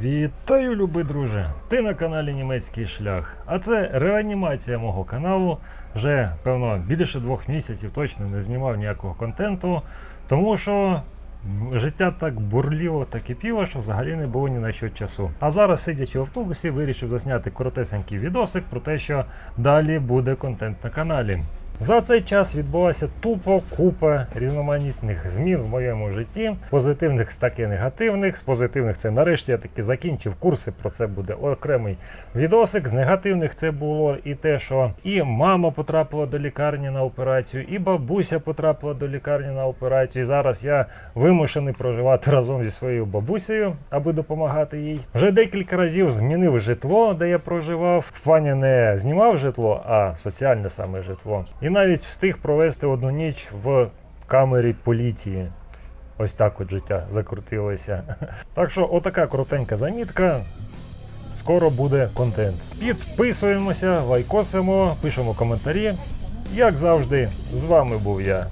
Вітаю, любий друже! Ти на каналі Німецький шлях. А це реанімація мого каналу. Вже певно більше двох місяців точно не знімав ніякого контенту, тому що життя так бурліло та кипіло, що взагалі не було ні на що часу. А зараз, сидячи в автобусі, вирішив засняти коротесенький відосик про те, що далі буде контент на каналі. За цей час відбулася тупо купа різноманітних змін в моєму житті, позитивних так і негативних. З позитивних це нарешті я таки закінчив курси. Про це буде окремий відосик. З негативних це було і те, що і мама потрапила до лікарні на операцію, і бабуся потрапила до лікарні на операцію. І зараз я вимушений проживати разом зі своєю бабусею, аби допомагати їй. Вже декілька разів змінив житло, де я проживав. В плані не знімав житло, а соціальне саме житло. І навіть встиг провести одну ніч в камері поліції. Ось так от життя закрутилося. Так що, отака коротенька замітка. Скоро буде контент. Підписуємося, лайкосимо, пишемо коментарі. Як завжди, з вами був я,